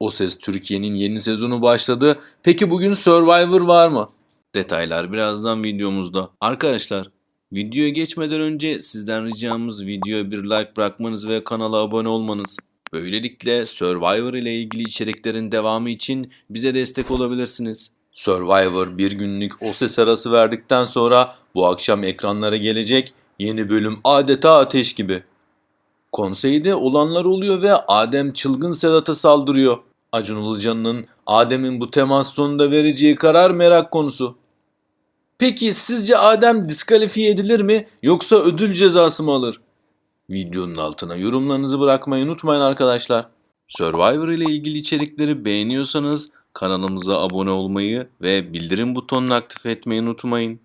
O Ses Türkiye'nin yeni sezonu başladı. Peki bugün Survivor var mı? Detaylar birazdan videomuzda. Arkadaşlar videoya geçmeden önce sizden ricamız videoya bir like bırakmanız ve kanala abone olmanız. Böylelikle Survivor ile ilgili içeriklerin devamı için bize destek olabilirsiniz. Survivor bir günlük o ses arası verdikten sonra bu akşam ekranlara gelecek yeni bölüm adeta ateş gibi. Konseyde olanlar oluyor ve Adem çılgın Sedat'a saldırıyor. Acun Ilıcalı'nın Adem'in bu temas sonunda vereceği karar merak konusu. Peki sizce Adem diskalifiye edilir mi yoksa ödül cezası mı alır? Videonun altına yorumlarınızı bırakmayı unutmayın arkadaşlar. Survivor ile ilgili içerikleri beğeniyorsanız kanalımıza abone olmayı ve bildirim butonunu aktif etmeyi unutmayın.